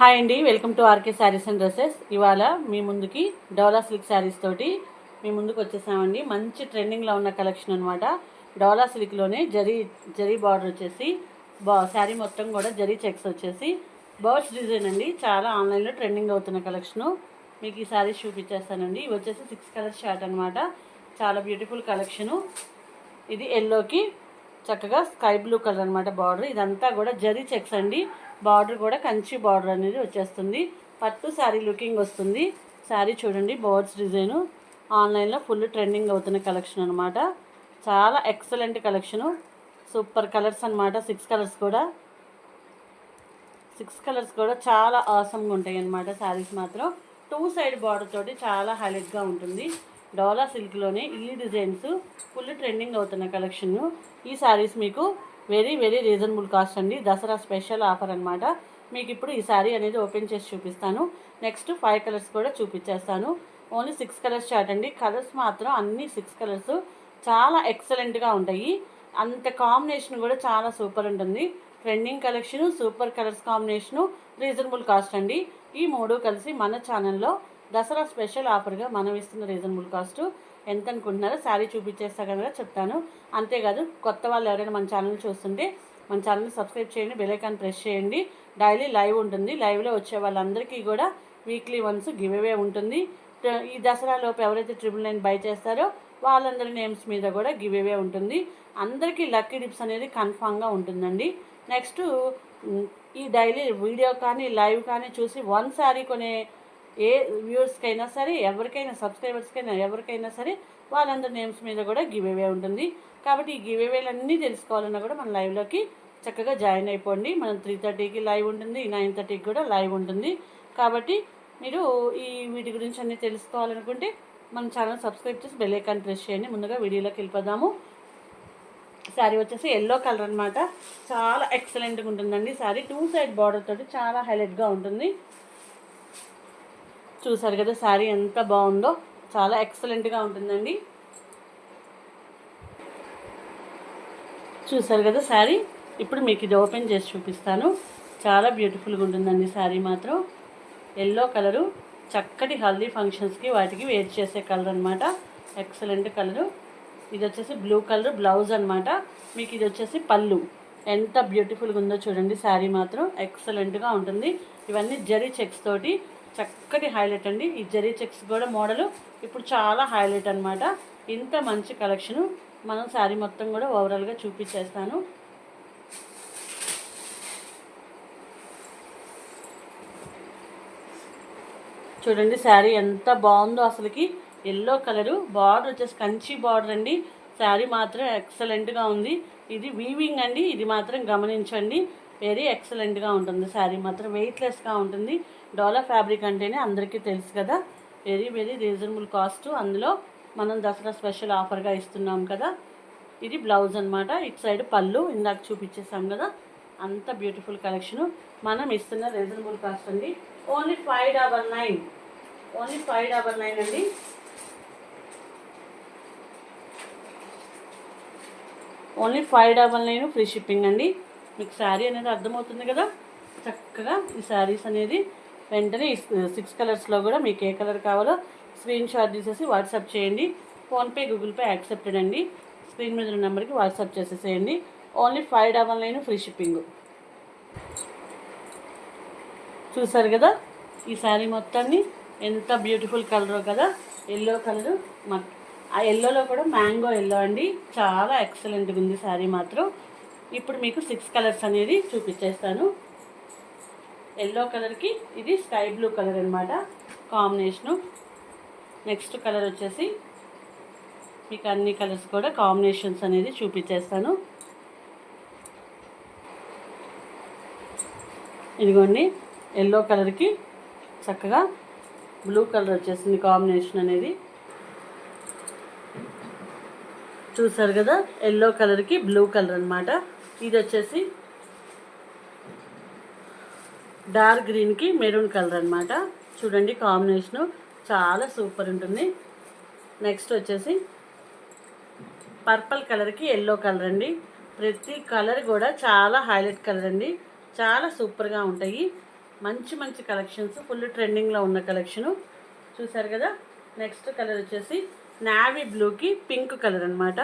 Hi అండి welcome to RK saris and dresses. ఇవాళ మీ ముందుకి డోలా సిల్క్ శారీస్ తోటి మీ ముందుకు వచ్చేసామండి. మంచి ట్రెండింగ్లో ఉన్న కలెక్షన్ అనమాట డోలా సిల్క్లోనే జరీ జరీ బార్డర్ వచ్చేసి బా శారీ మొత్తం కూడా జరీ చెక్స్ వచ్చేసి బర్డ్స్ డిజైన్ అండి. చాలా ఆన్లైన్లో ట్రెండింగ్ అవుతున్న కలెక్షను. మీకు ఈ శారీస్ చూపించేస్తానండి ఇవి వచ్చేసి సిక్స్ కలర్ షార్ట్ అనమాట చాలా బ్యూటిఫుల్ కలెక్షను. ఇది ఎల్లోకి చక్కగా స్కై బ్లూ కలర్ అనమాట బార్డర్. ఇదంతా కూడా జరీ చెక్స్ అండి. బార్డర్ కూడా కంచి బార్డర్ అనేది వచ్చేస్తుంది. పట్టు శారీ లుకింగ్ వస్తుంది. శారీ చూడండి బర్డ్స్ డిజైను. ఆన్లైన్లో ఫుల్ ట్రెండింగ్ అవుతున్న కలెక్షన్ అనమాట చాలా ఎక్సలెంట్ కలెక్షను. సూపర్ కలర్స్ అనమాట సిక్స్ కలర్స్ కూడా. సిక్స్ కలర్స్ కూడా చాలా ఆసమ్గా ఉంటాయి అనమాట శారీస్ మాత్రం. టూ సైడ్ బార్డర్ తోటి చాలా హైలైట్గా ఉంటుంది. డోలా సిల్క్లోనే ఈ డిజైన్స్ ఫుల్ ట్రెండింగ్ అవుతున్న కలెక్షన్ ఈ శారీస్ మీకు వెరీ వెరీ రీజనబుల్ కాస్ట్ అండి. దసరా స్పెషల్ ఆఫర్ అనమాట మీకు ఇప్పుడు ఈ శారీ అనేది ఓపెన్ చేసి చూపిస్తాను. నెక్స్ట్ ఫైవ్ కలర్స్ కూడా చూపించేస్తాను ఓన్లీ సిక్స్ కలర్స్ చాట్ అండి. కలర్స్ మాత్రం అన్ని సిక్స్ కలర్స్ చాలా ఎక్సలెంట్గా ఉంటాయి. అంత కాంబినేషన్ కూడా చాలా సూపర్ ఉంటుంది. Trending collection super colours combination reasonable cost అండి. ఈ మూడు కలిసి మన ఛానల్లో దసరా స్పెషల్ ఆఫర్గా మనం ఇస్తున్న రీజనబుల్ కాస్ట్ ఎంత అనుకుంటున్నారో శారీ చూపించేస్తా కనుక చెప్తాను. అంతేకాదు కొత్త వాళ్ళు ఎవరైనా మన ఛానల్ చూస్తుంటే మన ఛానల్ని సబ్స్క్రైబ్ చేయండి బెలైకాన్ ప్రెస్ చేయండి. డైలీ లైవ్ ఉంటుంది. లైవ్లో వచ్చే వాళ్ళందరికీ కూడా వీక్లీ వన్స్ గివ్ అవే ఉంటుంది ఈ దసరాలోపు ఎవరైతే ట్రిపుల్ నైన్ బై చేస్తారో వాళ్ళందరి నేమ్స్ మీద కూడా గివ్ అవే ఉంటుంది. అందరికీ లక్కీ డిప్స్ అనేది కన్ఫామ్గా ఉంటుందండి. నెక్స్ట్ ఈ డైలీ వీడియో కానీ లైవ్ కానీ చూసి వన్ శారీ కొనే ఏ వ్యూవర్స్కైనా సరే ఎవరికైనా సబ్స్క్రైబర్స్కైనా ఎవరికైనా సరే వాళ్ళందరి నేమ్స్ మీద కూడా గివ్ అవే ఉంటుంది. కాబట్టి ఈ గివ్ అవేలన్నీ తెలుసుకోవాలన్నా కూడా మన లైవ్లోకి చక్కగా జాయిన్ అయిపోండి. మనం త్రీ థర్టీకి లైవ్ ఉంటుంది నైన్ థర్టీకి కూడా లైవ్ ఉంటుంది. కాబట్టి మీరు ఈ వీటి గురించి అన్నీ తెలుసుకోవాలనుకుంటే మన ఛానల్ సబ్స్క్రైబ్ చేసి బెల్ ఐకాన్ ప్రెస్ చేయండి. ముందుగా వీడియోలోకి వెళ్ళిపోదాము. శారీ వచ్చేసి ఎల్లో కలర్ అనమాట చాలా ఎక్సలెంట్గా ఉంటుందండి. శారీ టూ సైడ్ బార్డర్ తోటి చాలా హైలైట్గా ఉంటుంది. చూసారు కదా శారీ ఎంత బాగుందో. చాలా ఎక్సలెంట్గా ఉంటుందండి. చూసారు కదా శారీ? ఇప్పుడు మీకు ఇది ఓపెన్ చేసి చూపిస్తాను. చాలా బ్యూటిఫుల్గా ఉంటుందండి శారీ మాత్రం. ఎల్లో కలరు చక్కటి హల్దీ ఫంక్షన్స్కి వాటికి వేర్ చేసే కలర్ అనమాట ఎక్సలెంట్ కలరు ఇది వచ్చేసి బ్లూ కలర్ బ్లౌజ్ అనమాట మీకు ఇది వచ్చేసి పళ్ళు. ఎంత బ్యూటిఫుల్గా ఉందో చూడండి శారీ మాత్రం. ఎక్సలెంట్గా ఉంటుంది. ఇవన్నీ జరీ చెక్స్ తోటి చక్కటి హైలైట్ అండి. ఈ జరీ చెక్స్ కూడా మోడలు. ఇప్పుడు చాలా హైలైట్ అనమాట ఇంత మంచి కలెక్షను. మనం శారీ మొత్తం కూడా ఓవరాల్గా చూపించేస్తాను. చూడండి శారీ ఎంత బాగుందో అసలుకి. Yellow colour. బార్డర్ వచ్చేసి కంచి బార్డర్ అండి. శారీ మాత్రం ఎక్సలెంట్గా ఉంది. ఇది వీవింగ్ అండి. ఇది మాత్రం గమనించండి. వెరీ ఎక్సలెంట్గా ఉంటుంది శారీ. మాత్రం వెయిట్లెస్గా ఉంటుంది. డోలా ఫ్యాబ్రిక్ అంటేనే అందరికీ తెలుసు కదా. Very very reasonable cost. అందులో మనం దసరా స్పెషల్ ఆఫర్గా ఇస్తున్నాం కదా. ఇది బ్లౌజ్ అనమాట ఇటు సైడ్ పళ్ళు ఇందాక చూపించేసాం కదా. అంత బ్యూటిఫుల్ కలెక్షను. మనం ఇస్తున్న రీజనబుల్ కాస్ట్ అండి. Only five double nine. Only five double nine అండి. Only five double nine free shipping అండి. మీకు శారీ అనేది అర్థమవుతుంది కదా? చక్కగా ఈ శారీస్ అనేది వెంటనే సిక్స్ కలర్స్లో కూడా మీకు ఏ కలర్ కావాలో స్క్రీన్ షాట్ తీసేసి వాట్సాప్ చేయండి. ఫోన్పే గూగుల్ పే యాక్సెప్టెడ్ అండి. స్క్రీన్ మీద ఉన్న నెంబర్కి వాట్సాప్ చేసేసేయండి. Only five double nine free shipping. చూసారు కదా? ఈ శారీ మొత్తాన్ని ఎంత బ్యూటిఫుల్ కలరో కదా? ఎల్లో కలరు ఆ ఎల్లోలో కూడా మ్యాంగో ఎల్లో అండి. చాలా ఎక్సలెంట్గా ఉంది శారీ మాత్రం. ఇప్పుడు మీకు సిక్స్ కలర్స్ అనేది చూపించేస్తాను ఎల్లో కలర్కి ఇది స్కై బ్లూ కలర్ అనమాట కాంబినేషను నెక్స్ట్ కలర్ వచ్చేసి మీకు అన్ని కలర్స్ కూడా కాంబినేషన్స్ అనేది చూపించేస్తాను ఇదిగోండి ఎల్లో కలర్కి చక్కగా బ్లూ కలర్ వచ్చేసింది కాంబినేషన్ అనేది. చూసారు కదా ఎల్లో కలర్కి బ్లూ కలర్ అనమాట ఇది వచ్చేసి డార్క్ గ్రీన్కి మెరూన్ కలర్ అనమాట చూడండి కాంబినేషను. చాలా సూపర్ ఉంటుంది. నెక్స్ట్ వచ్చేసి పర్పుల్ కలర్కి ఎల్లో కలర్ అండి. ప్రతి కలర్ కూడా చాలా హైలైట్ కలర్ అండి. చాలా సూపర్గా ఉంటాయి. మంచి మంచి కలెక్షన్స్ ఫుల్ ట్రెండింగ్లో ఉన్న కలెక్షను. చూసారు కదా? నెక్స్ట్ కలర్ వచ్చేసి నావీ బ్లూకి పింక్ కలర్ అన్నమాట.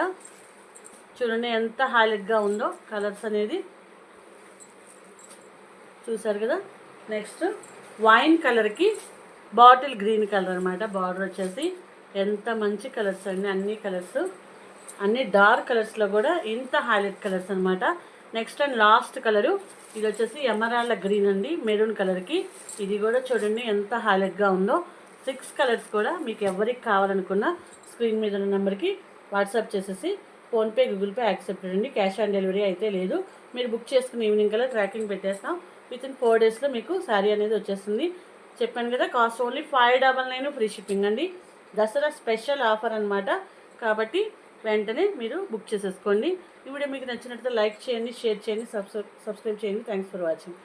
చూడండి ఎంత హైలైట్గా ఉందో కలర్స్ అనేది. చూసారు కదా? నెక్స్ట్ వైన్ కలర్కి బాటిల్ గ్రీన్ కలర్ అనమాట బార్డర్ వచ్చేసి ఎంత మంచి కలర్స్ అండి అన్ని కలర్స్ అన్ని డార్క్ కలర్స్లో కూడా ఇంత హైలైట్ కలర్స్ అనమాట నెక్స్ట్ అండ్ లాస్ట్ కలరు ఇది వచ్చేసి ఎమరాళ్ళ గ్రీన్ అండి మెరూన్ కలర్కి ఇది కూడా చూడండి ఎంత హైలైట్గా ఉందో. సిక్స్ కలర్స్ కూడా మీకు ఎవరికి కావాలనుకున్న స్క్రీన్ మీద ఉన్న నెంబర్కి వాట్సాప్ చేసేసి ఫోన్పే గూగుల్ పే యాక్సెప్టెడ్ అండి క్యాష్ ఆన్ డెలివరీ అయితే లేదు. మీరు బుక్ చేసుకుని ఈవినింగ్ కల్లా ట్రాకింగ్ పెట్టేస్తాం. విత్ ఇన్ ఫోర్ డేస్లో మీకు శారీ అనేది వచ్చేస్తుంది. చెప్పాను కదా cost only five double nine free shipping అండి. దసరా స్పెషల్ ఆఫర్ అనమాట కాబట్టి వెంటనే మీరు బుక్ చేసేసుకోండి. ఈ వీడియో మీకు నచ్చినట్లయితే లైక్ చేయండి షేర్ చేయండి సబ్స్క్రైబ్ సబ్స్క్రైబ్ చేయండి. Thanks for watching.